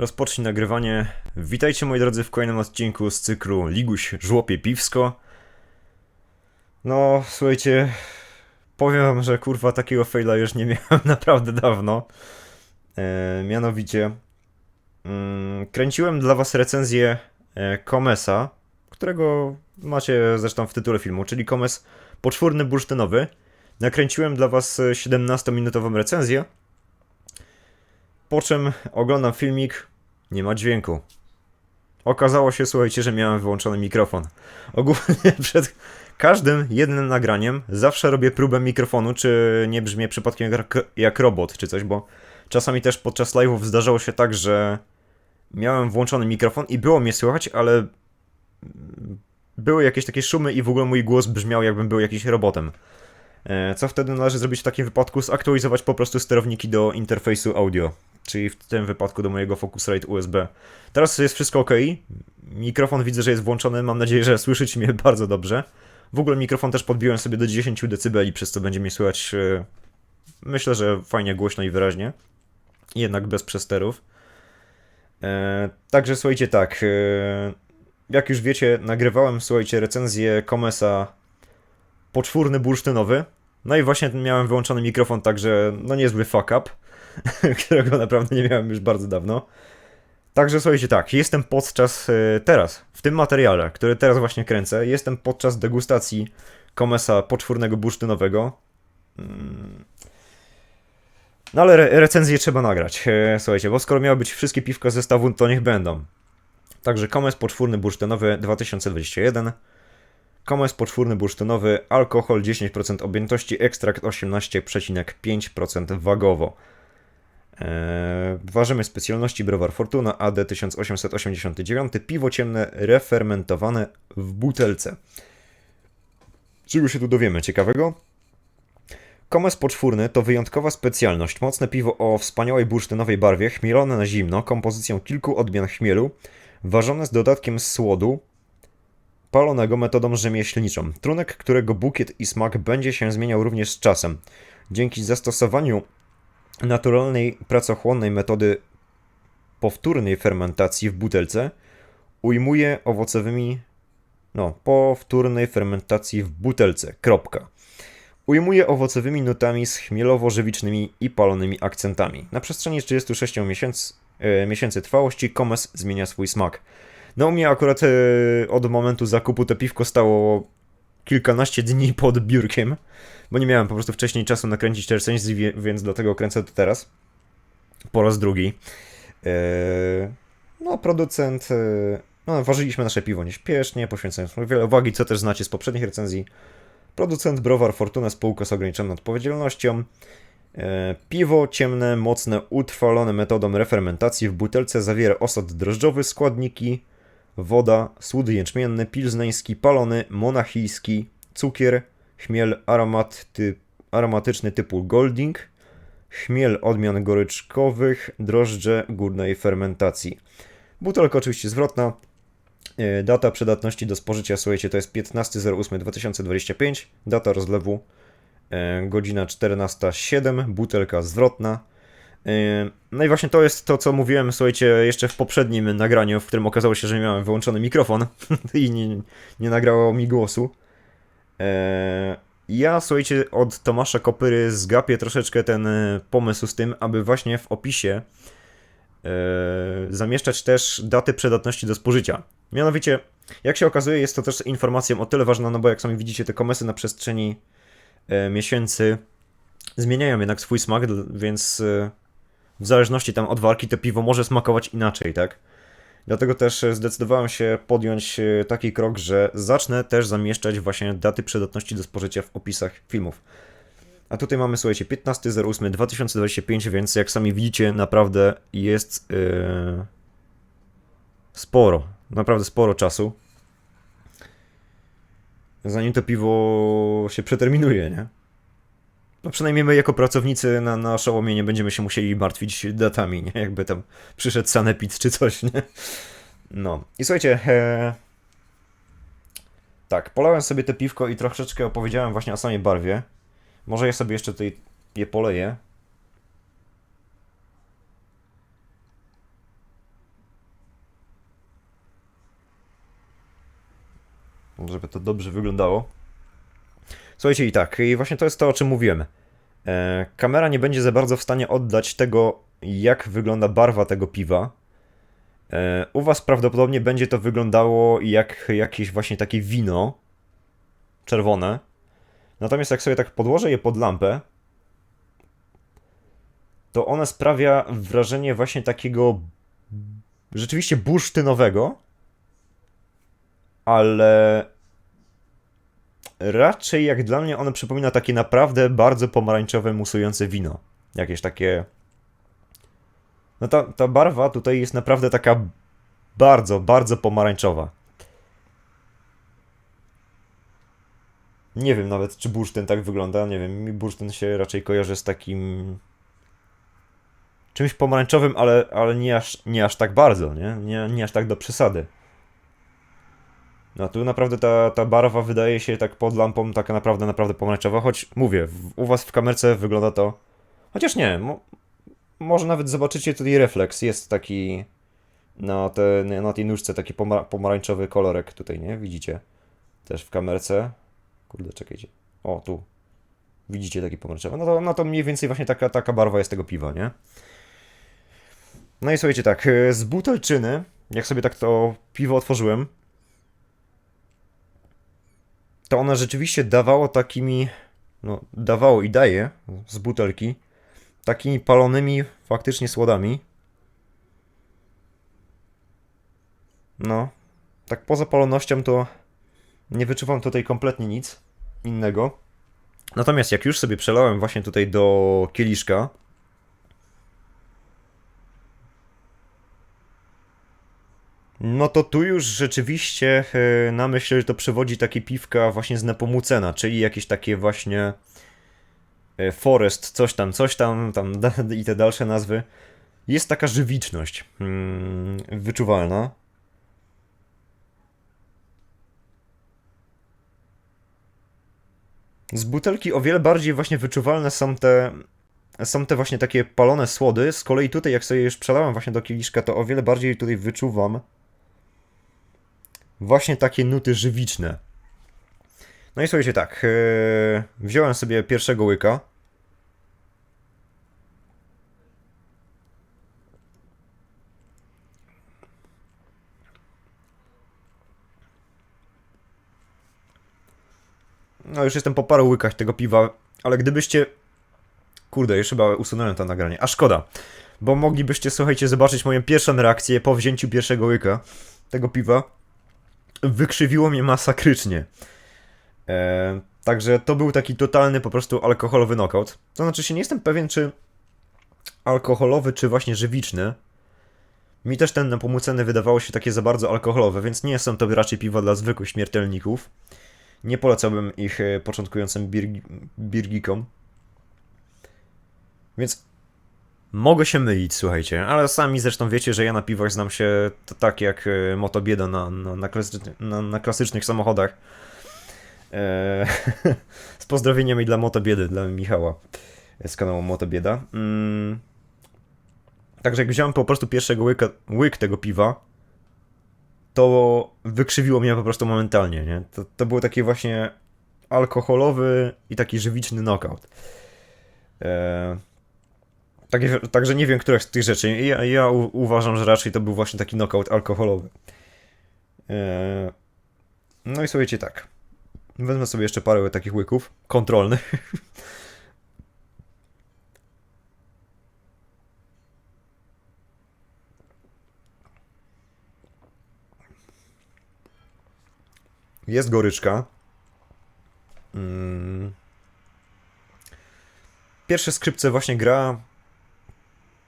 Rozpocznij nagrywanie. Witajcie moi drodzy w kolejnym odcinku z cyklu Liguś Żłopie Piwsko. No, słuchajcie, powiem wam, że kurwa takiego faila już nie miałem naprawdę dawno. E, mianowicie, mm, kręciłem dla was recenzję e, Komesa, którego macie zresztą w tytule filmu, czyli Komes Poczwórny Bursztynowy. Nakręciłem dla was e, 17-minutową recenzję, po czym oglądam filmik, nie ma dźwięku. Okazało się, słuchajcie, że miałem wyłączony mikrofon. Ogólnie przed każdym jednym nagraniem zawsze robię próbę mikrofonu, czy nie brzmię przypadkiem jak, jak robot, czy coś, bo czasami też podczas live'ów zdarzało się tak, że miałem włączony mikrofon i było mnie słychać, ale były jakieś takie szumy i w ogóle mój głos brzmiał jakbym był jakimś robotem. E, Co wtedy należy zrobić w takim wypadku? Zaktualizować po prostu sterowniki do interfejsu audio, czyli w tym wypadku do mojego Focusrite USB. Teraz jest wszystko ok. Mikrofon widzę, że jest włączony. Mam nadzieję, że słyszycie mnie bardzo dobrze. W ogóle mikrofon też podbiłem sobie do 10 dB, przez co będzie mnie słychać e, myślę, że fajnie głośno i wyraźnie. Jednak bez przesterów. E, Także słuchajcie, tak. e, Jak już wiecie, nagrywałem, słuchajcie, recenzję Komesa poczwórny bursztynowy. No i właśnie miałem wyłączony mikrofon, także no niezły fuck up, którego naprawdę nie miałem już bardzo dawno. Także słuchajcie, tak, jestem podczas e, teraz, w tym materiale, który teraz właśnie kręcę, jestem podczas degustacji Komesa poczwórnego bursztynowego. Mm. No ale re recenzję trzeba nagrać, e, słuchajcie, bo skoro miały być wszystkie piwka z zestawu, to niech będą. Także Komes poczwórny bursztynowy 2021. Komes poczwórny bursztynowy, alkohol 10% objętości, ekstrakt 18,5% wagowo. Eee, ważymy specjalności Browar Fortuna AD 1889, piwo ciemne refermentowane w butelce. Czego się tu dowiemy ciekawego? Komes poczwórny to wyjątkowa specjalność, mocne piwo o wspaniałej bursztynowej barwie, chmielone na zimno, kompozycją kilku odmian chmielu, ważone z dodatkiem słodu, palonego metodą rzemieślniczą. Trunek, którego bukiet i smak będzie się zmieniał również z czasem. Dzięki zastosowaniu naturalnej, pracochłonnej metody powtórnej fermentacji w butelce, ujmuje owocowymi. No, powtórnej fermentacji w butelce. Kropka. Ujmuje owocowymi nutami z chmielowo-żywicznymi i palonymi akcentami. Na przestrzeni 36 miesięcy, e, miesięcy trwałości Komes zmienia swój smak. No u mnie akurat e, od momentu zakupu to piwko stało kilkanaście dni pod biurkiem, bo nie miałem po prostu wcześniej czasu nakręcić tej recenzji, więc dlatego kręcę to teraz. Po raz drugi. E, no, producent. e, No, ważyliśmy nasze piwo nieśpiesznie, poświęcając mu wiele uwagi, co też znacie z poprzednich recenzji. Producent Browar Fortuna, spółka z ograniczoną odpowiedzialnością. E, Piwo ciemne, mocne, utrwalone metodą refermentacji w butelce zawiera osad drożdżowy, składniki, woda, słód jęczmienny, pilzneński, palony, monachijski, cukier, chmiel aromat ty, aromatyczny typu golding, chmiel odmian goryczkowych, drożdże górnej fermentacji. Butelka oczywiście zwrotna. E, Data przydatności do spożycia, słuchajcie, to jest 15.08.2025. Data rozlewu e, godzina 14.07. Butelka zwrotna. E, No i właśnie to jest to, co mówiłem, słuchajcie, jeszcze w poprzednim nagraniu, w którym okazało się, że miałem wyłączony mikrofon i nie, nie nagrało mi głosu. E, Ja, słuchajcie, od Tomasza Kopyry zgapię troszeczkę ten e, pomysł z tym, aby właśnie w opisie e, zamieszczać też daty przydatności do spożycia. Mianowicie, jak się okazuje, jest to też informacją o tyle ważna, no bo jak sami widzicie, te komesy na przestrzeni miesięcy zmieniają jednak swój smak, więc e, w zależności tam od walki to piwo może smakować inaczej, tak? Dlatego też e, zdecydowałem się podjąć e, taki krok, że zacznę też zamieszczać właśnie daty przydatności do spożycia w opisach filmów. A tutaj mamy, słuchajcie, 15.08.2025, więc jak sami widzicie, naprawdę jest yy, sporo, naprawdę sporo czasu. Zanim to piwo się przeterminuje, nie? no przynajmniej my jako pracownicy na, na nie będziemy się musieli martwić datami, nie? Jakby tam przyszedł sanepid czy coś, nie? No. I słuchajcie, e, tak, polałem sobie te piwko i troszeczkę opowiedziałem właśnie o samej barwie. Może ja sobie jeszcze tutaj je poleję. Żeby to dobrze wyglądało. Słuchajcie, i tak, i właśnie to jest to, o czym mówiłem. E, kamera nie będzie za bardzo w stanie oddać tego, jak wygląda barwa tego piwa. E, u was prawdopodobnie będzie to wyglądało jak jakieś właśnie takie wino czerwone. Natomiast jak sobie tak podłożę je pod lampę, to ona sprawia wrażenie właśnie takiego rzeczywiście bursztynowego, ale raczej jak dla mnie ono przypomina takie naprawdę bardzo pomarańczowe, musujące wino. Jakieś takie. No ta, ta barwa tutaj jest naprawdę taka bardzo, bardzo pomarańczowa. Nie wiem nawet, czy bursztyn tak wygląda. Nie wiem, mi bursztyn się raczej kojarzy z takim czymś pomarańczowym, ale, ale nie, aż, nie aż tak bardzo, nie? nie? Nie aż tak do przesady. No tu naprawdę ta, ta barwa wydaje się tak pod lampą taka naprawdę, naprawdę pomarańczowa, choć mówię, w, u was w kamerce wygląda to... Chociaż nie, mo, może nawet zobaczycie tutaj refleks, jest taki na, te, na tej nóżce taki pomar pomarańczowy kolorek tutaj, nie? Widzicie? Też w kamerce. Kurde, czekajcie. O, tu. Widzicie taki pomarańczowy. No to, no to mniej więcej właśnie taka, taka barwa jest tego piwa, nie? No i słuchajcie, tak, e, z butelczyny, jak sobie tak to piwo otworzyłem, to ona rzeczywiście dawało takimi, no, dawało i daje z butelki, takimi palonymi faktycznie słodami. No, tak poza palonością to nie wyczuwam tutaj kompletnie nic innego. Natomiast jak już sobie przelałem właśnie tutaj do kieliszka, No to tu już rzeczywiście e, na myśl, że to przewodzi takie piwka właśnie z Nepomucena, czyli jakieś takie właśnie e, Forest, coś tam, coś tam, tam i te dalsze nazwy. Jest taka żywiczność hmm, wyczuwalna. Z butelki o wiele bardziej właśnie wyczuwalne są te są te właśnie takie palone słody. Z kolei tutaj, jak sobie już przelałem właśnie do kieliszka, to o wiele bardziej tutaj wyczuwam właśnie takie nuty żywiczne. No i słuchajcie, tak, yy, wziąłem sobie pierwszego łyka. No już jestem po paru łykach tego piwa, ale gdybyście... Kurde, już chyba usunąłem to nagranie. A szkoda, bo moglibyście, słuchajcie, zobaczyć moją pierwszą reakcję po wzięciu pierwszego łyka tego piwa wykrzywiło mnie masakrycznie. E, także to był taki totalny po prostu alkoholowy knockout. To znaczy się nie jestem pewien, czy alkoholowy, czy właśnie żywiczny. Mi też ten napomuceny wydawało się takie za bardzo alkoholowe, więc nie są to raczej piwa dla zwykłych śmiertelników. Nie polecałbym ich e, początkującym birg birgikom. Więc Mogę się mylić, słuchajcie, ale sami zresztą wiecie, że ja na piwach znam się tak jak e, motobieda na, na, na, na, na klasycznych samochodach. Eee, z pozdrowieniami dla motobiedy, dla Michała z kanału Motobieda. Mm. Także jak wziąłem po prostu pierwszego łyka, łyk tego piwa, to wykrzywiło mnie po prostu momentalnie, nie? To, to był taki właśnie alkoholowy i taki żywiczny knockout. Eee, tak, także nie wiem, która z tych rzeczy. Ja, ja u, uważam, że raczej to był właśnie taki knockout alkoholowy. Eee, no i słuchajcie tak. Wezmę sobie jeszcze parę takich łyków kontrolnych. Jest goryczka. Mm. Pierwsze skrzypce właśnie gra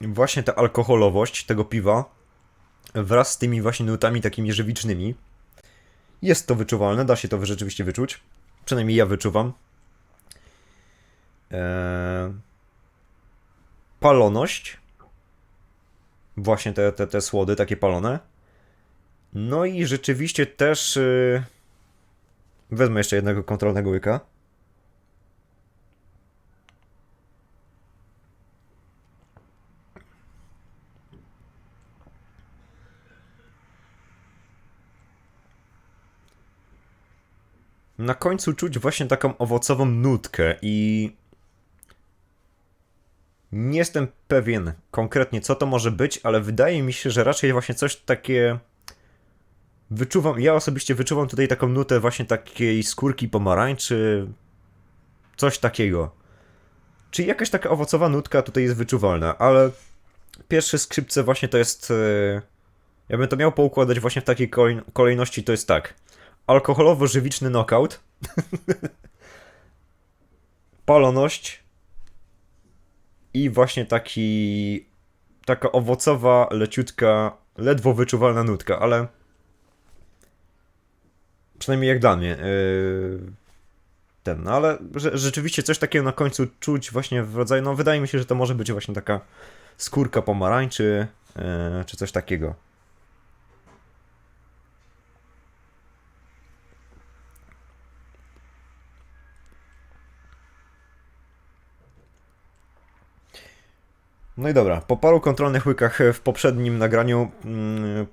właśnie ta alkoholowość tego piwa wraz z tymi właśnie nutami takimi żywicznymi. Jest to wyczuwalne, da się to rzeczywiście wyczuć. Przynajmniej ja wyczuwam. Eee... Paloność. Właśnie te, te, te słody takie palone. No i rzeczywiście też... Yy... Wezmę jeszcze jednego kontrolnego łyka. Na końcu czuć właśnie taką owocową nutkę i nie jestem pewien konkretnie co to może być, ale wydaje mi się, że raczej właśnie coś takie wyczuwam, ja osobiście wyczuwam tutaj taką nutę właśnie takiej skórki pomarańczy, coś takiego. Czyli jakaś taka owocowa nutka tutaj jest wyczuwalna, ale pierwsze skrzypce właśnie to jest, e, ja bym to miał poukładać właśnie w takiej kolej- kolejności, to jest tak. Alkoholowo-żywiczny knockout, paloność i właśnie taki, taka owocowa, leciutka, ledwo wyczuwalna nutka, ale Przynajmniej jak dla mnie. Yy, ten, no ale rzeczywiście coś takiego na końcu czuć właśnie w rodzaju, no wydaje mi się, że to może być właśnie taka skórka pomarańczy, yy, czy coś takiego. No i dobra, po paru kontrolnych łykach w poprzednim nagraniu mm,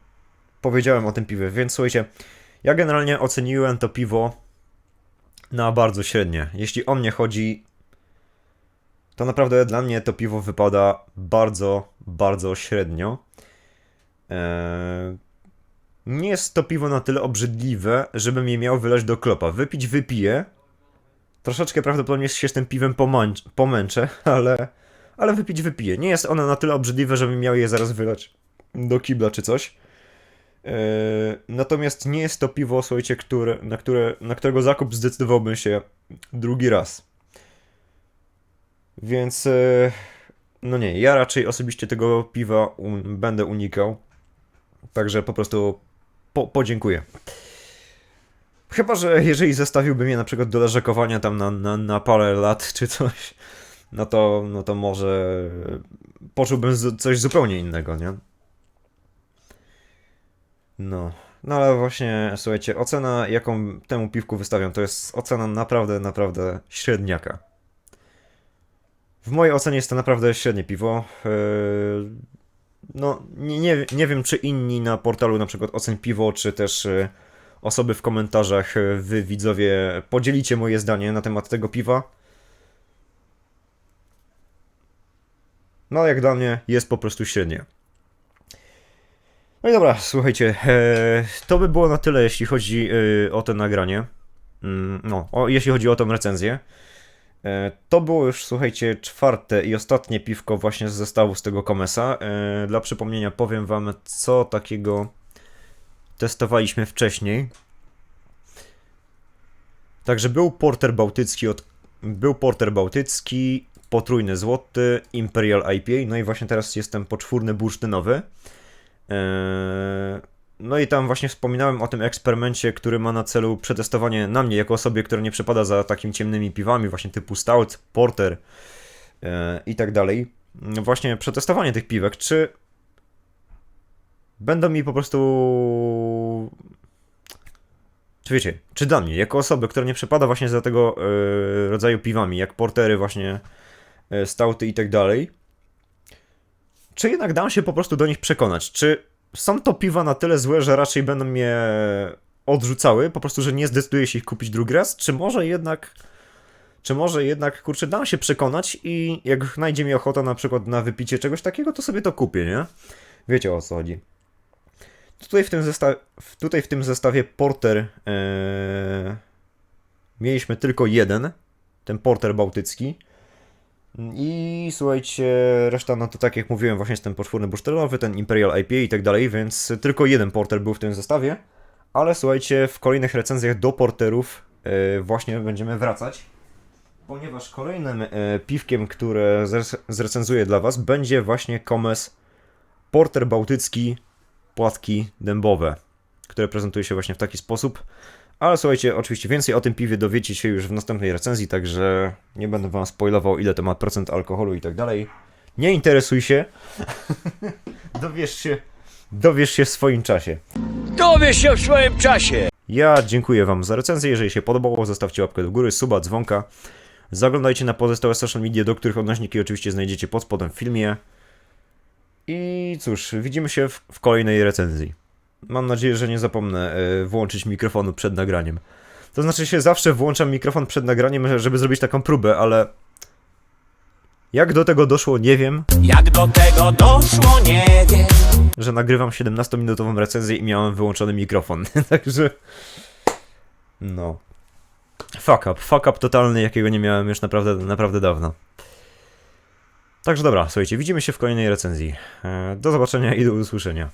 powiedziałem o tym piwie, więc słuchajcie, ja generalnie oceniłem to piwo na bardzo średnie. Jeśli o mnie chodzi, to naprawdę dla mnie to piwo wypada bardzo, bardzo średnio. Eee, nie jest to piwo na tyle obrzydliwe, żebym je miał wylać do klopa. Wypić wypiję. Troszeczkę prawdopodobnie się z tym piwem pomęcz, pomęczę, ale, ale wypić wypiję. Nie jest ono na tyle obrzydliwe, żebym miał je zaraz wylać do kibla czy coś. Eee, Natomiast nie jest to piwo, słuchajcie, które, na, które, na którego zakup zdecydowałbym się drugi raz. Więc, e, no nie, ja raczej osobiście tego piwa un- będę unikał. Także po prostu po, podziękuję. Chyba, że jeżeli zostawiłbym je na przykład do leżakowania tam na, na, na parę lat czy coś, no to, no to może poczułbym coś zupełnie innego, nie? No, no ale właśnie, słuchajcie, ocena, jaką temu piwku wystawiam, to jest ocena naprawdę, naprawdę średniaka. W mojej ocenie jest to naprawdę średnie piwo. Yy, No, nie, nie, nie wiem, czy inni na portalu na przykład ocen piwo, czy też yy, osoby w komentarzach, yy, wy widzowie, podzielicie moje zdanie na temat tego piwa. No, jak dla mnie, jest po prostu średnie. No i dobra, słuchajcie, e, to by było na tyle, jeśli chodzi e, o to nagranie. Mm, no, o, jeśli chodzi o tą recenzję. E, to było już, słuchajcie, czwarte i ostatnie piwko właśnie z zestawu z tego Komesa. Dla przypomnienia powiem wam, co takiego testowaliśmy wcześniej. Także był porter bałtycki od... Był porter bałtycki, potrójny złoty, Imperial IPA, no i właśnie teraz jestem poczwórny bursztynowy. Eee, No i tam właśnie wspominałem o tym eksperymencie, który ma na celu przetestowanie na mnie, jako osobie, która nie przepada za takim ciemnymi piwami, właśnie typu stout, porter eee, i tak dalej. No Właśnie przetestowanie tych piwek, czy będą mi po prostu... Czy wiecie, czy dla mnie, jako osoby, która nie przepada właśnie za tego e, rodzaju piwami, jak portery właśnie, e, stouty i tak dalej, czy jednak dam się po prostu do nich przekonać? Czy są to piwa na tyle złe, że raczej będą mnie odrzucały, po prostu, że nie zdecyduję się ich kupić drugi raz? Czy może jednak, czy może jednak, kurczę, dam się przekonać i jak znajdzie mi ochota na przykład na wypicie czegoś takiego, to sobie to kupię, nie? Wiecie o co chodzi. Tutaj w tym, zesta- w- tutaj w tym zestawie Porter ee, mieliśmy tylko jeden, ten Porter bałtycki. I słuchajcie, reszta, no to tak jak mówiłem, właśnie jest ten poczwórny bursztynowy, ten Imperial IPA i tak dalej, więc tylko jeden porter był w tym zestawie. Ale słuchajcie, w kolejnych recenzjach do porterów e, właśnie będziemy wracać. Ponieważ kolejnym e, piwkiem, które zrecenzuję dla Was, będzie właśnie Komes Porter Bałtycki Płatki Dębowe, które prezentuje się właśnie w taki sposób. Ale słuchajcie, oczywiście więcej o tym piwie dowiecie się już w następnej recenzji, także nie będę wam spoilował ile to ma procent alkoholu i tak dalej. Nie interesuj się. dowiesz się. Dowiesz się w swoim czasie. Dowiesz się w swoim czasie. Ja dziękuję wam za recenzję. Jeżeli się podobało, zostawcie łapkę do góry, suba, dzwonka. Zaglądajcie na pozostałe social media, do których odnośniki oczywiście znajdziecie pod spodem w filmie. I cóż, widzimy się w, w kolejnej recenzji. Mam nadzieję, że nie zapomnę e, włączyć mikrofonu przed nagraniem. To znaczy się zawsze włączam mikrofon przed nagraniem, żeby zrobić taką próbę, ale... Jak do tego doszło, nie wiem, Jak do tego doszło, nie wiem. że nagrywam 17-minutową recenzję i miałem wyłączony mikrofon. Także... No. Fuck up, fuck up totalny, jakiego nie miałem już naprawdę, naprawdę dawno. Także dobra, słuchajcie, widzimy się w kolejnej recenzji. E, Do zobaczenia i do usłyszenia.